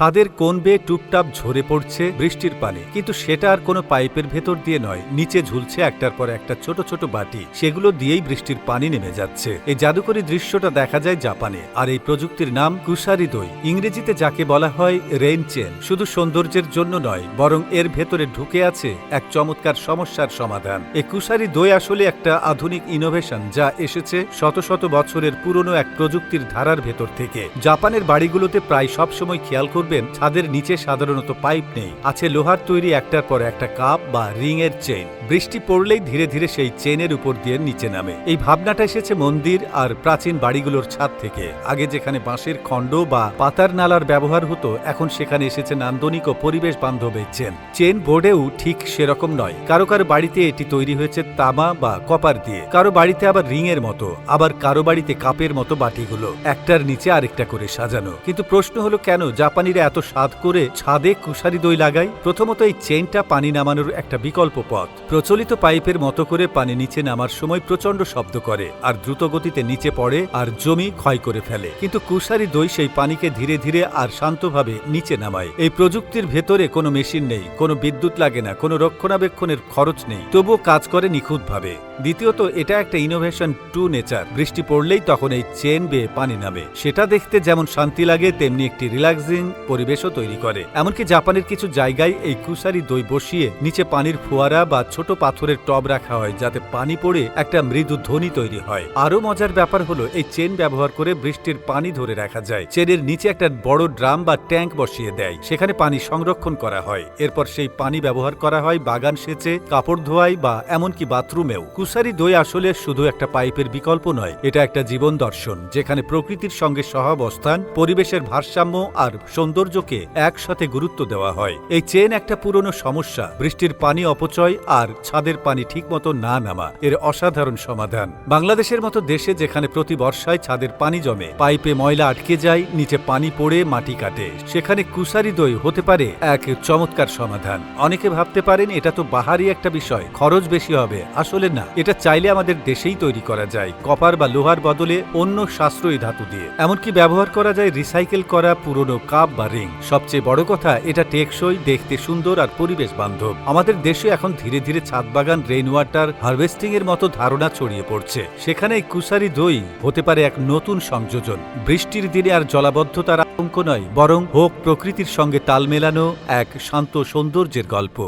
ছাদের কোন বেয়ে টুপটাপ ঝরে পড়ছে বৃষ্টির পানি। কিন্তু সেটা আর কোনো পাইপের ভেতর দিয়ে নয়, নিচে ঝুলছে একটার পর একটা ছোট ছোট বাটি। সেগুলো দিয়েই বৃষ্টির পানি নেমে যাচ্ছে। এই জাদুকরী দৃশ্যটা দেখা যায় জাপানে, আর এই প্রযুক্তির নাম কুশারি দই। ইংরেজিতে যাকে বলা হয় রেইন চেন। শুধু সৌন্দর্যের জন্য নয়, বরং এর ভেতরে ঢুকে আছে এক চমৎকার সমস্যার সমাধান। এই কুশারি দই আসলে একটা আধুনিক ইনোভেশন যা এসেছে শত শত বছরের পুরনো এক প্রযুক্তির ধারার ভেতর থেকে। জাপানের বাড়িগুলোতে প্রায় সবসময় খেয়াল করবেন ছাদের নিচে সাধারণত পাইপ নেই। আছে লোহার তৈরি একটার পর একটা কাপ বা রিং এর চেন বৃষ্টি পড়লেই ধীরে ধীরে সেই চেনের উপর দিয়ে নিচে নামে। এই ভাবনাটা এসেছে মন্দির আর প্রাচীন বাড়িগুলোর ছাদ থেকে। আগে যেখানে বাঁশের খণ্ড বা পাতার নালার ব্যবহার হতো, এখন সেখানে এসেছে নান্দনিক ও পরিবেশ বান্ধব চেন চেন বোর্ডেও ঠিক সেরকম নয়। কারও কারও বাড়িতে এটি তৈরি হয়েছে তামা বা কপার দিয়ে। কারও বাড়িতে আবার রিং এর মতো, আবার কারও বাড়িতে কাপের মতো বাটিগুলো। একটার নিচে আরেকটা করে সাজানো। কিন্তু প্রশ্ন হলো কেন জাপানিরা এত স্বাদ করে ছাদে কুশারি দই লাগায় প্রথমত এই চেনটা পানি নামানোর একটা বিকল্প পথ। প্রচলিত পাইপের মতো করে পানি নিচে নামার সময় প্রচণ্ড শব্দ করে, আর দ্রুত গতিতে নিচে পড়ে আর জমি ক্ষয় করে ফেলে। কিন্তু কুশারি দই সেই পানিকে ধীরে ধীরে আর শান্তভাবে নিচে নামায়। এই প্রযুক্তির ভেতরে কোনো মেশিন নেই, কোনো বিদ্যুৎ লাগে না, কোনো রক্ষণাবেক্ষণের খরচ নেই, তবুও কাজ করে নিখুঁতভাবে। দ্বিতীয়ত, এটা একটা ইনোভেশন টু নেচার। বৃষ্টি পড়লেই তখন এই চেন বেয়ে পানি নামে। সেটা দেখতে যেমন শান্তি লাগে, তেমনি একটি রিল্যাক্সিং পরিবেশও তৈরি করে। এমনকি জাপানের কিছু জায়গায় এই কুশারি দই বসিয়ে নিচে পানির ফোয়ারা বা ছোট পাথরের টব রাখা হয়, যাতে পানি পড়ে একটা মৃদু ধ্বনি তৈরি হয়। আরও মজার ব্যাপার হলো, এই চেন ব্যবহার করে বৃষ্টির পানি ধরে রাখা যায়। চেনের নিচে একটা বড় ড্রাম বা ট্যাঙ্ক বসিয়ে দেয়, সেখানে পানি সংরক্ষণ করা হয়। এরপর সেই পানি ব্যবহার করা হয় বাগান সেচে, কাপড় ধোয়াই বা এমনকি বাথরুমেও। কুশারি দই আসলে শুধু একটা পাইপের বিকল্প নয়, এটা একটা জীবন দর্শন, যেখানে প্রকৃতির সঙ্গে সহাবস্থান, পরিবেশের ভারসাম্য আর সৌন্দর্যকে একসাথে গুরুত্ব দেওয়া হয়। এই চেন একটা পুরনো সমস্যা। বৃষ্টির পানি অপচয় আর ছাদের পানি ঠিকমতো না নামা এর অসাধারণ সমাধান। বাংলাদেশের মতো দেশে যেখানে প্রতি বর্ষায় ছাদের পানি জমে, পাইপে ময়লা আটকে যায়, নিচে পানি পড়ে, মাটি কাটে, সেখানে কুশারি দই হতে পারে এক চমৎকার সমাধান। অনেকে ভাবতে পারেন এটা তো বাহারি একটা বিষয়, খরচ বেশি হবে। আসলে না, এটা চাইলে আমাদের দেশেই তৈরি করা যায়, কপার বা লোহার বদলে অন্য সাশ্রয়ী ধাতু দিয়ে। এমনকি ব্যবহার করা যায় রিসাইকেল করা পুরনো কাপ বা রিং। সবচেয়ে বড় কথা, এটা টেকসই, দেখতে সুন্দর আর পরিবেশ বান্ধব। আমাদের দেশে এখন ধীরে ধীরে ছাদ বাগান রেইন ওয়াটার হারভেস্টিং এর মতো ধারণা ছড়িয়ে পড়ছে। সেখানে কুশারি দই হতে পারে এক নতুন সংযোজন। বৃষ্টির দিনে আর জলাবদ্ধতার আতঙ্ক নয়, বরং হোক প্রকৃতির সঙ্গে তাল মেলানো এক শান্ত সৌন্দর্যের গল্প।